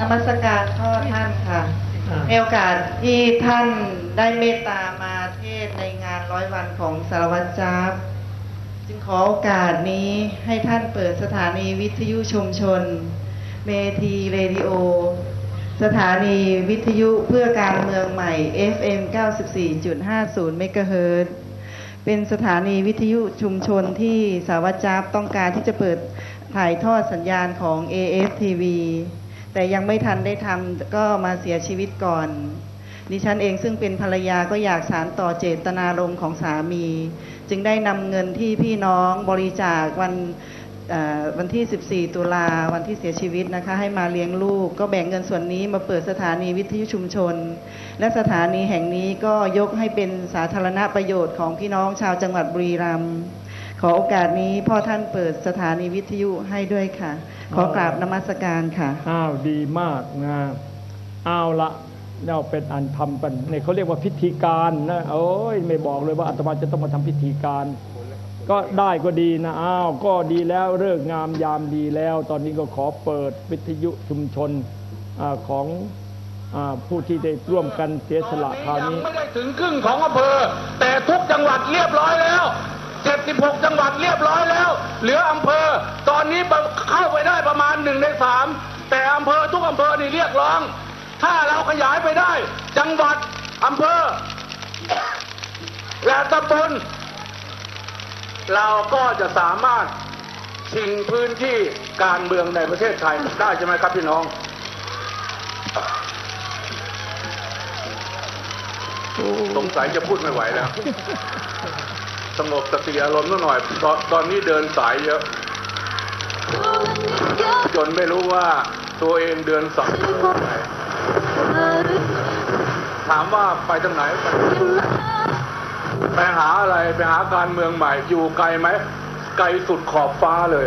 นมัสการพ่อท่านค่ะอ่าในโอกาสที่ท่านได้เมตตามาเทศน์ในงานร้อยวันของสารวัตรจ้าบจึงขอโอกาสนี้ให้ท่านเปิดสถานีวิทยุชุมชน เมทีเรดิโอ สถานีวิทยุเพื่อการเมืองใหม่ FM 94.50 เมกะเฮิรตซ์เป็นสถานีวิทยุชุมชนที่สาวจาบต้องการที่จะเปิดถ่ายทอดสัญญาณของ AFTV แต่ยังไม่ทันได้ทำก็มาเสียชีวิตก่อน ดิฉันเองซึ่งเป็นภรรยาก็อยากสารต่อเจตนารมณ์ของสามี จึงได้นำเงินที่พี่น้องบริจาควันวันที่ 14 ตุลาวันที่เสียชีวิตนะคะ ให้มาเลี้ยงลูก ก็แบ่งเงินส่วนนี้มาเปิดสถานีวิทยุชุมชน และสถานีแห่งนี้ก็ยกให้เป็นสาธารณประโยชน์ของพี่น้องชาวจังหวัดบุรีรัมย์ ขอโอกาสนี้พ่อท่านเปิดสถานีวิทยุให้ด้วยค่ะ ขอกราบนมัสการค่ะ อ้าวดีมากนะเอาละเราเป็นอันทำกันเนี่ยเขาเรียกว่าพิธีการนะโอ้ยไม่บอกเลยว่าอาตมาจะต้องมาทำพิธีการ ก็ได้ก็ดีนะอ้าวก็ดีแล้วเลิกษ์งามยามดีแล้ว ตอนนี้ก็ขอเปิดวิทยุชุมชนอาของอาผู้ที่ได้ร่วมกันเสียสละคราวยังนี้ไม่ได้ถึงครึ่งของอำเภอแต่ทุกจังหวัดเรียบร้อยแล้ว 76 จังหวัดเรียบร้อยแล้ว เหลืออำเภอ ตอนนี้เข้าไปได้ประมาณหนึ่งในสามแต่อำเภอทุกอำเภอนี่เรียกร้อง ถ้าเราขยายไปได้ จังหวัดอำเภอ และตำบลเราก็จะสามารถชิงพื้นที่การเมืองในประเทศไทยได้ใช่ไหมครับพี่น้องสงสัยจะพูดไม่ไหวแล้ว สงบสติอารมณ์นิดหน่อยตอนตอนนี้เดินสายเยอะ จนไม่รู้ว่าตัวเองเดินสายถามว่าไปทางไหนไปไปหาอะไรไปหาการเมืองใหม่อยู่ไกลไหม ไกลสุดขอบฟ้าเลย